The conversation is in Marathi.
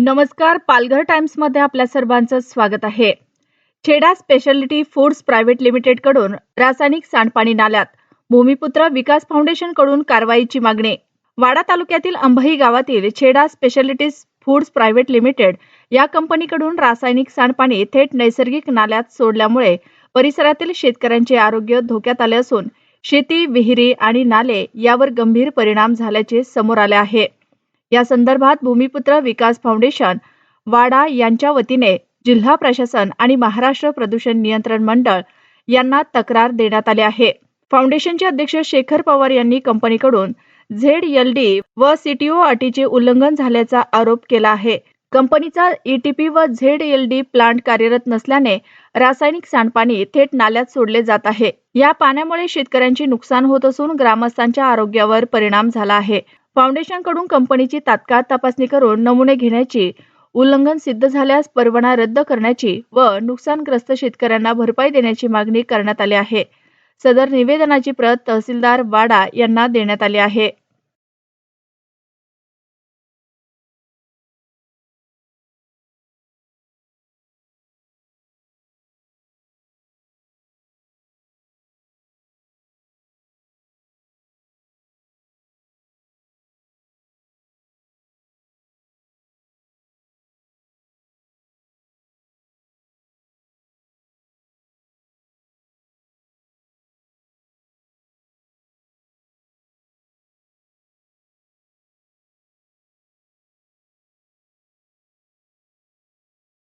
नमस्कार पालघर टाइम्समध्ये आपल्या सर्वांचं स्वागत आहे. छेडा स्पेशालिटी फूड्स प्रायव्हेट लिमिटेडकडून रासायनिक सांडपाणी नाल्यात. भूमिपुत्र विकास फाउंडेशनकडून कारवाईची मागणी. वाडा तालुक्यातील अंबही गावातील Chheda specialities foods private limited या कंपनीकडून रासायनिक सांडपाणी थेट नैसर्गिक नाल्यात सोडल्यामुळे परिसरातील शेतकऱ्यांचे आरोग्य धोक्यात आले असून शेती विहिरी आणि नाले यावर गंभीर परिणाम झाल्याचे समोर आले आहे. या संदर्भात भूमिपुत्र विकास फाउंडेशन वाडा यांच्या वतीने जिल्हा प्रशासन आणि महाराष्ट्र प्रदूषण नियंत्रण मंडळ यांना तक्रार देण्यात आली आहे. फाउंडेशनचे अध्यक्ष शेखर पवार यांनी कंपनीकडून झेड एल डी व सीटीओ अटीचे उल्लंघन झाल्याचा आरोप केला आहे. कंपनीचा ईटीपी व झेड एल डी प्लांट कार्यरत नसल्याने रासायनिक सांडपाणी थेट नाल्यात सोडले जात आहे. या पाण्यामुळे शेतकऱ्यांचे नुकसान होत असून ग्रामस्थांच्या आरोग्यावर परिणाम झाला आहे. फाउंडेशनकडून कंपनीची तात्काळ तपासणी करून नमुने घेण्याची उल्लंघन सिद्ध झाल्यास परवाना रद्द करण्याची व नुकसानग्रस्त शेतकऱ्यांना भरपाई देण्याची मागणी करण्यात आली आहे. सदर निवेदनाची प्रत तहसीलदार वाडा यांना देण्यात आली आहे.